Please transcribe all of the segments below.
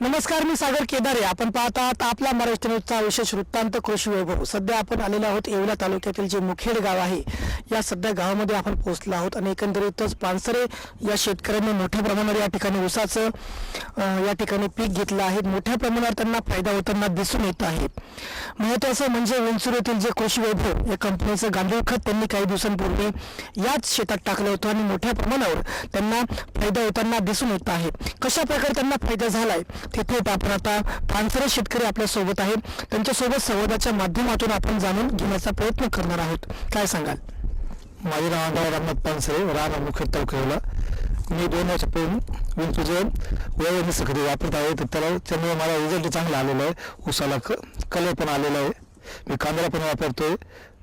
नमस्कार मी सागर केदारे. आपण पाहत आहात आपला महाराष्ट्र न्यूजचा विशेष वृत्तांत कृषी वैभव. सध्या आपण आलेलो आहोत येवला तालुक्यातील जे मुखेड गाव आहे या सध्या गावामध्ये आपण पोहोचलो आहोत आणि एकंदरीतच पानसरे या शेतकऱ्यांनी मोठ्या प्रमाणावर या ठिकाणी ऊसाचं या ठिकाणी पीक घेतलं आहे. मोठ्या प्रमाणावर त्यांना फायदा होताना दिसून येत आहे. महत्वाचं म्हणजे विंचूर येथील जे कृषी वैभव या कंपनीचं गांडूळ खत त्यांनी काही दिवसांपूर्वी याच शेतात टाकलं होतं आणि मोठ्या प्रमाणावर त्यांना फायदा होताना दिसून येत आहे. कशा प्रकारे त्यांना फायदा झालाय? ते थेट आपण आता पानसरे शेतकरी आपल्यासोबत आहेत. त्यांच्यासोबत संवादाच्या माध्यमातून आपण जाणून घेण्याचा प्रयत्न करणार आहोत. काय सांगाल? माझे नाव अंगावर रामनाथ पानसरे राणा मुख्य तालुक्याला मी दोन वर्षापूर्वी विंचूचं वय सखरी वापरत आहे. तर त्याला त्यामुळे मला रिझल्ट चांगला आलेला आहे. उसाला क कलर पण आलेला आहे. मी कांद्याला पण वापरतोय.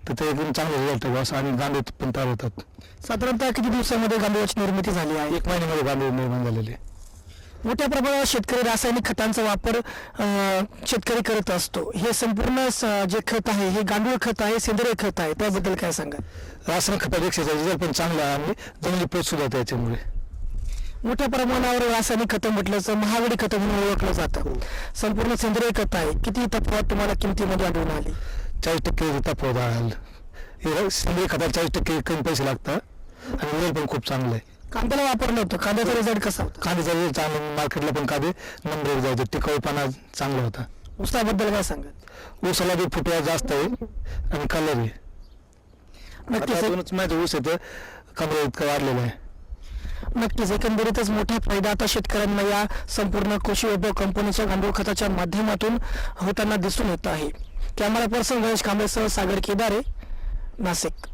तर ते एकदम चांगला रिझल्ट आहे. असं आणि गांडे पण तयार होतात. साधारणतः किती दिवसामध्ये गांडूळाची निर्मिती झाली आहे? एक महिन्यामध्ये गांडे निर्माण झालेले आहे. मोठ्या प्रमाणावर शेतकरी रासायनिक खतांचा वापर शेतकरी करत असतो. हे संपूर्ण जे खत आहे हे गांडूळ खत आहे सेंद्रिय खत आहे त्याबद्दल काय सांगा रासायनिक खतापेक्षा रिझल्ट पण चांगला आहे आणि जमिनी पोत सुद्धा त्याच्यामुळे. मोठ्या प्रमाणावर रासायनिक खतं म्हटलं तर महागडी खतं म्हणून ओळखलं जातं. संपूर्ण सेंद्रिय खत आहे. किती तफावत तुम्हाला किमतीमध्ये आढळून आली? चाळीस टक्के तफावत आहे हे सेंद्रिय खताला चाळीस टक्के कमी पैसे लागतात. आणि रिझल्ट पण खूप चांगलं आहे. कांद्याला वापरलं होतं. कांद्याचा रिझल्ट कसा होता? कांद्याचा रेट चांगला मार्केटला पण कांदे नंबर जायचे टिकाऊपणा चांगला होता. उसाबद्दल काय सांगा ऊसाला बी फुटवा जास्त आहे आणि कलर आहे. नक्कीच आतातूनच माझं ऊस येतं कमरे इतकं वाढलेलं आहे. नक्कीच एकंदरीतच मोठा फायदा आता शेतकऱ्यांना या संपूर्ण कृषी वैभव कंपनीच्या गांडूळ खताच्या माध्यमातून होताना दिसून येत आहे. कॅमेरा पर्सन गणेश कांबळेसह सागर केदारे नाशिक.